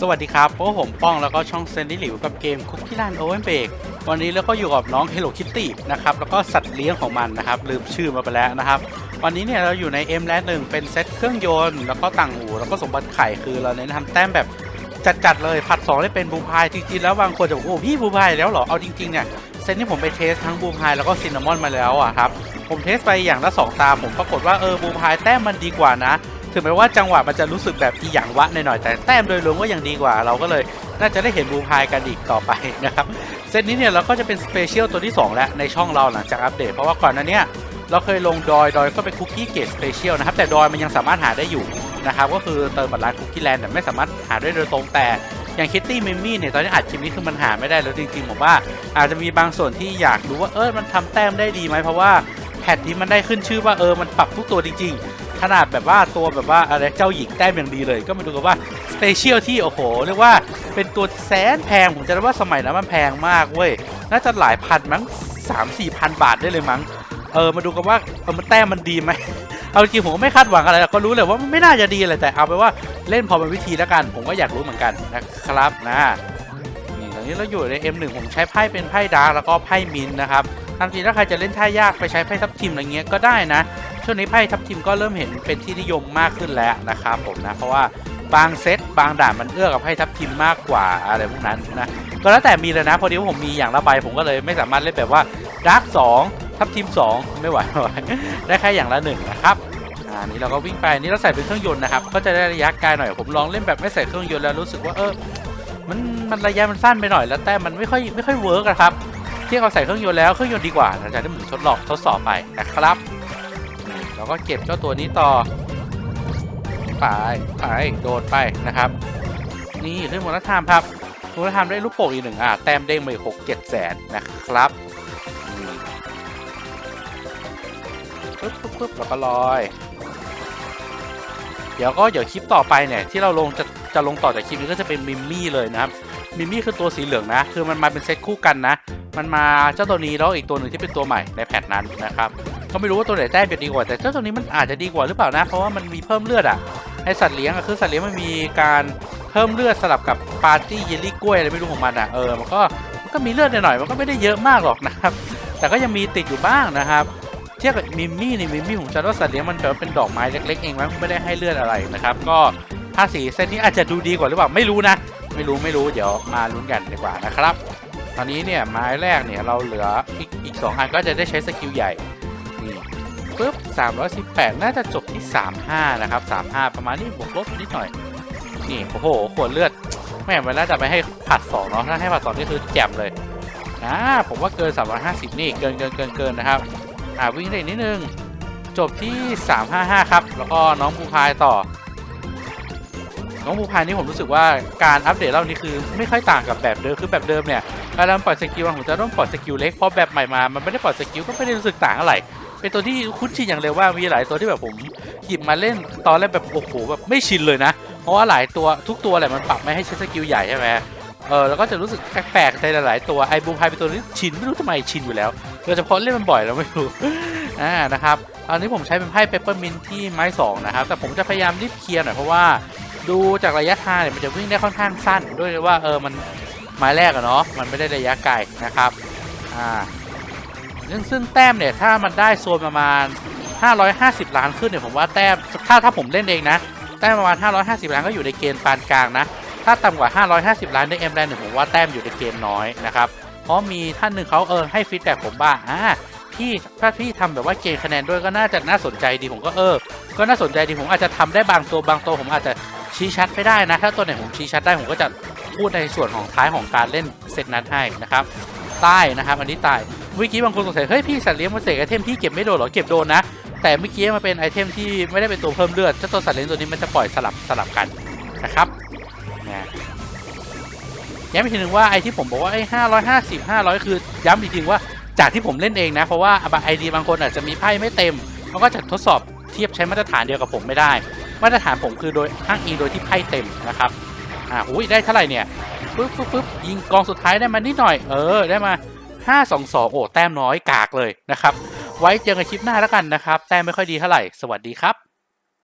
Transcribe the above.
สวัสดีครับพวกผมป้องแล้วก็ช่องเซนดิหลิวกับเกมคุกกี้รันโอเวนเบกวันนี้เราก็อยู่กับน้อง Hello Kitty นะครับแล้วก็สัตว์เลี้ยงของมันนะครับลืมชื่อมาไปแล้วนะครับ วันนี้เนี่ยเราอยู่ใน M และหนึ่งเป็นเซตเครื่องยนต์แล้วก็ต่างหูแล้วก็สมบัติไข่คือเราเน้นทำแต้มแบบจัดๆเลยผัดสองได้เป็นบูพายจริงๆแล้วบางคนจะบอกโอ้พี่บูพายแล้วเหรอเอาจริงๆเนี่ยเซตที่ผมไปเทสทั้งบูพายแล้วก็ซินนามอนมาแล้วอะครับผมเทสไปอย่างละสองตาผมปรากฏว่าเออบูพายแต้มมันดีกว่านะ ถึงแม้ว่าจังหวะมันจะรู้สึกแบบอีหยังวะหน่อยๆแต่แต้มโดยรวมก็ยังดีกว่า เราก็เลยน่าจะได้เห็นบูพายกันอีกต่อไปนะครับเซตนี้เนี่ยเราก็จะเป็นสเปเชียลตัวที่ 2 แล้วในช่องเราหลังจากอัปเดต เพราะว่าก่อนหน้าเนี้ยเราเคยลงดอยดอยก็เป็นคุกกี้เกตสเปเชียลนะครับแต่ดอยมันยังสามารถหาได้อยู่นะครับก็คือเติมบัตรร้านคุกกี้แลนด์แต่ไม่สามารถหาได้โดยตรงแต่อย่างคิตตี้มิมมี่เนี่ยตอนนี้อัดคลิปนี้คือมันหาไม่ได้แล้วจริงๆผมว่าอาจจะมีบางส่วนที่อยากรู้ว่าเออมันทำแต้มได้ดีไหมเพราะว่าแพทนี้มันได้ขึ้นชื่อว่าเออมันปรับทุกตัวจริงๆ ขนาดแบบว่าตัวแบบว่าอะไรเจ้าหญิงแต้มอย่างดีเลย ก็มาดูกันว่าสเปเชียลที่โอ้โหเรียกว่าเป็นตัวแสนแพงผมจะได้ว่าสมัยนั้นมันแพงมากเว้ยน่าจะหลายพันมั้งสามสี่พันบาทได้เลยมั้งเออมาดูกันว่าเออมันแต้มมันดีไหมเอาจริงผมไม่คาดหวังอะไรก็รู้เลยว่ามันไม่น่าจะดีอะไรแต่เอาไปว่าเล่นพอเป็นวิธีแล้วกัน ผมก็อยากรู้เหมือนกันนะครับนะนี่ตอนนี้เราอยู่ใน M1 ผมใช้ไพ่เป็นไพ่ดาร์แล้วก็ไพ่มินนะครับตามจริงถ้าใครจะเล่นท่ายากไปใช้ไพ่ทับทิมอะไรเงี้ยก็ได้นะ ช่วงนี้ไพ่ทับทิมก็เริ่มเห็นเป็นที่นิยมมากขึ้นแล้วนะครับผมนะเพราะว่าบางเซตบางด่านมันเอื้อกับไพ่ทับทิมมากกว่าอะไรพวกนั้นนะก็แล้วแต่มีเลยนะพอดีว่าผมมีอย่างละใบผมก็เลยไม่สามารถเล่นแบบว่าดาร์กสองทับทิมสองไม่ไหวไม่ไหวได้แค่อย่างละหนึ่งนะครับอ่านี่เราก็วิ่งไปนี่เราใส่เป็นเครื่องยนต์นะครับก็จะได้ระยะไกลหน่อยผมลองเล่นแบบไม่ใส่เครื่องยนต์แล้วรู้สึกว่าเออมันมันระยะมันสั้นไปหน่อยแล้วแต่มันไม่ค่อยไม่ค่อยเวิร์กอะครับที่เราใส่เครื่องยนต์แล้วเครื่องยนต์ดีกว่าหลังจากที่ผมทดลองทดสอบไปนะครับ เราก็เก็บเจ้าตัวนี้ต่อไปไปโดดไปนะครับ นี่เรื่องมูลธรรมครับมูลธรรมได้ลูกโป่งอีกหนึ่งอะแต้มเด้งไปหกเจ็ดแสนนะครับปึ๊บปึ๊บปึ๊บแล้วก็ลอย เดี๋ยวก็เดี๋ยวคลิปต่อไปเนี่ยที่เราลงจะจะลงต่อจากคลิปนี้ก็จะเป็นมิมมี่เลยนะครับมิมมี่คือตัวสีเหลืองนะ คือมันมาเป็นเซตคู่กันนะ มันมาเจ้าตัวนี้แล้วอีกตัวหนึ่งที่เป็นตัวใหม่ในแพทนั้นนะครับ ก็ไม่รู้ว่าตัวไหนแต้มจะดีกว่าแต่เจ้าตัวนี้มันอาจจะดีกว่าหรือเปล่านะเพราะว่ามันมีเพิ่มเลือดอะไอสัตว์เลี้ยงอะคือสัตว์เลี้ยงมันมีการเพิ่มเลือดสลับกับปาร์ตี้เยลลี่กล้วยอะไรไม่รู้ของมันอะเออมันก็มันก็มีเลือดหน่อยมันก็ไม่ได้เยอะมากหรอกนะครับแต่ก็ยังมีติดอยู่บ้างนะครับเทียบกับมิมมี่นี่มิมมี่ผมจำว่าสัตว์เลี้ยงมันแบบเป็นดอกไม้เล็กๆเองมั้งไม่ได้ให้เลือดอะไรนะครับก็ภาษีเส้นนี้อาจจะดูดีกว่าหรือเปล่าไม่รู้นะ ไม่รู้ไม่รู้เดี๋ยวมาลุ้นกันดีกว่านะครับ ตอนนี้เนี่ยไม้แรกเนี่ยเราเหลืออีกอีกสองอันก็จะได้ใช้สกิลใหญ่ นี่ปุ๊บ318 น่าจะจบที่ 35 นะครับ 35 ประมาณนี้บวกลบนิดหน่อย นี่โอ้โหขวดเลือดแม่เวลาจะไปให้ผัดสองเนาะถ้าให้ผัดสองนี่คือแจ่มเลยอ่าผมว่าเกิน 350 นี่เกินเกินเกินเกินนะครับอ่าวิ่งได้อีกนิดนึง จบที่ 355 ครับ แล้วก็น้องภูพายต่อ น้องภูพายนี่ผมรู้สึกว่าการอัปเดตรอบนี้คือไม่ค่อยต่างกับแบบเดิมคือแบบเดิมเนี่ยเวลาปล่อยสกิลผมจะต้องปล่อยสกิลเล็กเพราะแบบใหม่มา มันไม่ได้ปล่อยสกิลก็ไม่ได้รู้สึกต่างอะไร เป็นตัวที่คุ้นชินอย่างเร็วว่ามีหลายตัวที่แบบผมหยิบมาเล่นตอนแรกแบบโอ้โหแบบไม่ชินเลยนะ เพราะว่าหลายตัวทุกตัวแหละมันปรับไม่ให้ใช้สกิลใหญ่ใช่ไหมเออแล้วก็จะรู้สึกแปลกๆในหลายๆตัวไอ้บูพายเป็นตัวที่ชินไม่รู้ทำไมชินอยู่แล้วโดยเฉพาะเล่นมันบ่อยแล้วไม่รู้อ่านะครับตอนนี้ผมใช้เป็นไพ่เปเปอร์มินที่ไม้สองนะครับแต่ผมจะพยายามรีบเคลียร์หน่อยเพราะว่าดูจากระยะทางเนี่ยมันจะวิ่งได้ค่อนข้างสั้น ด้วยว่าเออมันไม้แรกอะเนาะมันไม่ได้ระยะไกลนะครับอ่า ซึ่งซึ่งแต้มเนี่ยถ้ามันได้โซนประมาณ 550 ล้านขึ้นเนี่ยผมว่าแต้มถ้าถ้าผมเล่นเองนะ แต้มประมาณ 550 ล้านก็อยู่ในเกณฑ์ปานกลางนะ ถ้าต่ำกว่า 550 ล้านในเอ็มแลนด์เนี่ยผมว่าแต้มอยู่ในเกณฑ์น้อยนะครับ เพราะมีท่านหนึ่งเขาเออให้ฟีดแบ็กผมบ้างอ่าพี่ถ้าพี่ทำแบบว่าเกณฑ์คะแนนด้วยก็น่าจะน่าสนใจดีผมก็เออ ก็น่าสนใจดีผมอาจจะทำได้บางตัวบางตัวผมอาจจะชี้ชัดไม่ได้นะ ถ้าตัวไหนผมชี้ชัดได้ผมก็จะพูดในส่วนของท้ายของการเล่นเซตนั้นให้นะครับใต้นะครับ อันนี้ใต้ เมื่อกี้บางคนสงสัยเฮ้ยพี่สัตว์เลี้ยงมาเสกไอเทมที่เก็บไม่โดนหรอเก็บโดนนะ แต่เมื่อกี้มันเป็นไอเทมที่ไม่ได้เป็นตัวเพิ่มเลือดเจ้าตัวสัตว์เลี้ยงตัวนี้มันจะปล่อยสลับสลับกันนะครับนะย้ำอีกทีหนึ่งว่าไอที่ผมบอกว่าไอห้าร้อยห้าสิบห้าร้อยคือ ย้ำอีกทีว่าจากที่ผมเล่นเองนะ เพราะว่าบางไอดีบางคนอาจจะมีไพ่ไม่เต็มเขาก็จะทดสอบเทียบใช้มาตรฐานเดียวกับผมไม่ได้ มาตรฐานผมคือโดยอ้างอิงโดยที่ไพ่เต็มนะครับอ่าอุ้ยได้เท่าไหร่เนี่ยปึ๊บปึ๊บปึ๊บยิงกองสุดท้ายได้มานิดหน่อย เออ ได้มา 5 2 2 โอ้แต้มน้อยกากเลยนะครับ ไว้เจอกันคลิปหน้าแล้วกันนะครับ แต้มไม่ค่อยดีเท่าไหร่ สวัสดีครับ